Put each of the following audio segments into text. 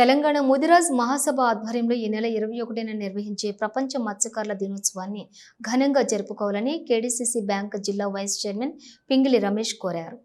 తెలంగాణ ముదిరాజ్ మహాసభ ఆధ్వర్యంలో ఈ నెల ఇరవై ఒకటిన నిర్వహించే ప్రపంచ మత్స్యకారుల దినోత్సవాన్ని ఘనంగా జరుపుకోవాలని కేడీసీసీ బ్యాంక్ జిల్లా వైస్ చైర్మన్ పింగిలి రమేష్ కోరారు.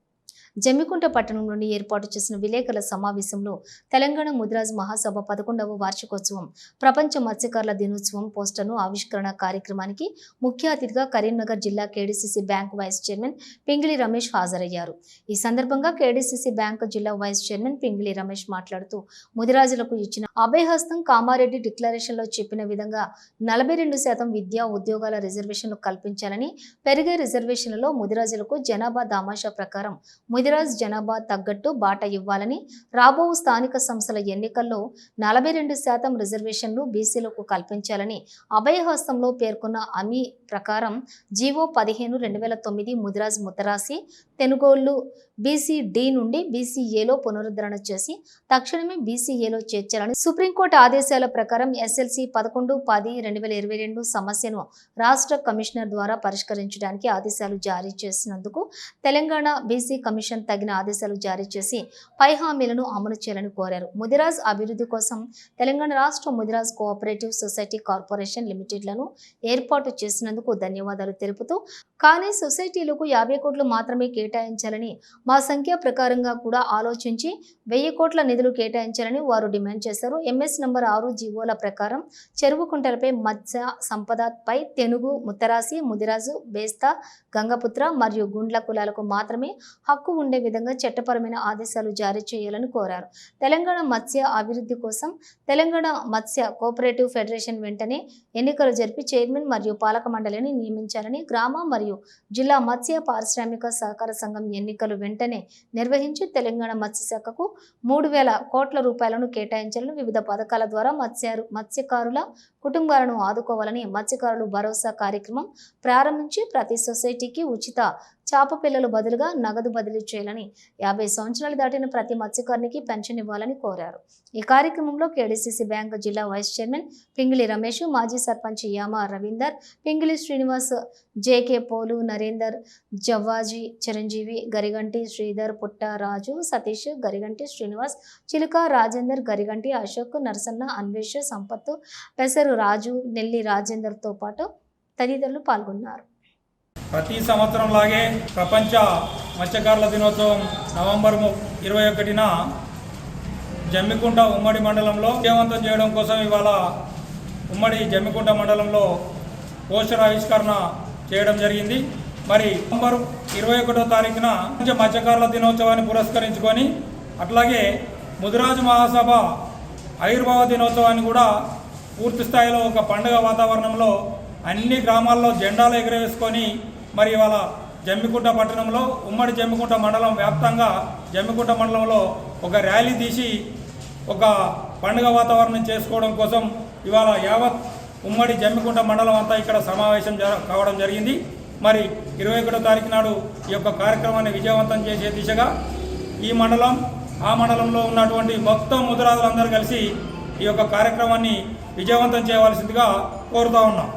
జమ్మికుంట పట్టణంలోని ఏర్పాటు చేసిన విలేకరుల సమావేశంలో తెలంగాణ ముదిరాజ్ మహాసభ పదకొండవ వార్షికోత్సవం ప్రపంచ మత్స్యకారుల దినోత్సవం పోస్టర్ను ఆవిష్కరణ కార్యక్రమానికి ముఖ్య అతిథిగా కరీంనగర్ జిల్లా KDCC bank vice chairman Pingili Ramesh హాజరయ్యారు. ఈ సందర్భంగా కేడీసీసీ బ్యాంక్ జిల్లా వైస్ చైర్మన్ పింగిలి రమేష్ మాట్లాడుతూ ముదిరాజులకు ఇచ్చిన అభయహస్తం కామారెడ్డి డిక్లరేషన్లో చెప్పిన విధంగా నలభై రెండు శాతం విద్యా ఉద్యోగాల రిజర్వేషన్లు కల్పించాలని పెరిగే రిజర్వేషన్లలో ముదిరాజులకు జనాభా దామాషా ప్రకారం గిరిరాజ్ జనాభా తగ్గట్టు బాట ఇవ్వాలని రాబో స్థానిక సంస్థల ఎన్నికల్లో నలభై రెండు శాతం రిజర్వేషన్లు బీసీలకు కల్పించాలని అభయహస్తంలో పేర్కొన్న అమీ ప్రకారం జీవో పదిహేను రెండు వేల తొమ్మిది ముదిరాజ్ ముతరాసి తెనుగోళ్ళు బీసీ డి నుండి బీసీఏలో పునరుద్ధరణ చేసి తక్షణమే బీసీఏలో చేర్చాలని సుప్రీంకోర్టు ఆదేశాల ప్రకారం ఎస్ఎల్సి పదకొండు పది రెండు వేల ఇరవై రెండు సమస్యను రాష్ట్ర కమిషనర్ ద్వారా పరిష్కరించడానికి ఆదేశాలు జారీ చేసినందుకు తెలంగాణ బీసీ కమిషన్ తగిన ఆదేశాలు జారీ చేసి పై హామీలను అమలు చేయాలని కోరారు. ముదిరాజ్ అభివృద్ధి కోసం తెలంగాణ రాష్ట్ర ముదిరాజ్ కోఆపరేటివ్ సొసైటీ కార్పొరేషన్ లిమిటెడ్లను ఏర్పాటు చేసినందుకు ధన్యవాదాలు తెలుపుతూ కానీ సొసైటీలకు యాభై కోట్లు మాత్రమే కేటాయించాలని మా సంఖ్య ప్రకారంగా కూడా ఆలోచించి వెయ్యి కోట్ల నిధులు కేటాయించాలని వారు డిమాండ్ చేశారు. ఎంఎస్ నంబర్ ఆరు జీవోల ప్రకారం చెరువు కుంటలపై మత్స్య సంపదపై తెనుగు ముత్తరాసి ముదిరాజు బేస్తా గంగపుత్ర మరియు గుండ్ల కులాలకు మాత్రమే హక్కు ఉండే విధంగా చట్టపరమైన ఆదేశాలు జారీ చేయాలని కోరారు. తెలంగాణ మత్స్య అభివృద్ధి కోసం తెలంగాణ మత్స్య కోఆపరేటివ్ ఫెడరేషన్ వెంటనే ఎన్నికలు జరిపి చైర్మన్ మరియు పాలక మండలిని నియమించాలని గ్రామ మరియు జిల్లా మత్స్య పారిశ్రామిక సహకార సంఘం ఎన్నికలు వెంటనే నిర్వహించి తెలంగాణ మత్స్య శాఖకు మూడు వేల కోట్ల రూపాయలను కేటాయించాలని వివిధ పథకాల ద్వారా మత్స్య మత్స్యకారుల కుటుంబాలను ఆదుకోవాలని మత్స్యకారులు భరోసా కార్యక్రమం ప్రారంభించి ప్రతి సొసైటీకి ఉచిత చేప పిల్లలు బదులుగా నగదు బదిలీ చేయాలని యాభై సంవత్సరాలు దాటిన ప్రతి మత్స్యకారునికి పెన్షన్ ఇవ్వాలని కోరారు. ఈ కార్యక్రమంలో కేడీసీసీ బ్యాంక్ జిల్లా వైస్ చైర్మన్ పింగిలి రమేష్ మాజీ సర్పంచ్ యామ రవీందర్ పింగిలి శ్రీనివాస్ జేకే పోలు నరేందర్ జవ్వాజీ చిరంజీవి గరిగంటి శ్రీధర్ పుట్ట రాజు సతీష్ గరిగంటి శ్రీనివాస్ చిలుక రాజేందర్ గరిగంటి అశోక్ నరసన్న అన్వేష్ సంపత్తు పెసరు రాజు నెల్లి రాజేందర్తో పాటు తదితరులు పాల్గొన్నారు. ప్రతి సంవత్సరం లాగే ప్రపంచ మత్స్యకారుల దినోత్సవం నవంబర్ ము- ఇరవై ఒకటిన జమ్మికుంట ఉమ్మడి మండలంలో విజయవంతం చేయడం కోసం ఇవాళ ఉమ్మడి జమ్మికుంట మండలంలో పోస్టర్ ఆవిష్కరణ చేయడం జరిగింది. మరి నవంబర్ ఇరవై ఒకటో తారీఖున మత్స్యకారుల దినోత్సవాన్ని పురస్కరించుకొని అట్లాగే ముదిరాజు మహాసభ ఆయుర్భావ దినోత్సవాన్ని కూడా పూర్తి స్థాయిలో ఒక పండుగ వాతావరణంలో అన్ని గ్రామాల్లో జెండాలు ఎగరవేసుకొని మరి ఇవాళ జమ్మికుంట పట్టణంలో ఉమ్మడి జమ్మికుంట మండలం వ్యాప్తంగా జమ్మికుంట మండలంలో ఒక ర్యాలీ తీసి ఒక పండుగ వాతావరణం చేసుకోవడం కోసం ఇవాళ యావత్ ఉమ్మడి జమ్మికుంట మండలం అంతా ఇక్కడ సమావేశం జర కావడం జరిగింది. మరి ఇరవై ఒకటో తారీఖు నాడు ఈ యొక్క కార్యక్రమాన్ని విజయవంతం చేసే దిశగా ఈ మండలం ఆ మండలంలో ఉన్నటువంటి మొత్తం ముద్రాదులందరూ కలిసి ఈ యొక్క కార్యక్రమాన్ని విజయవంతం చేయవలసిందిగా కోరుతా ఉన్నాం.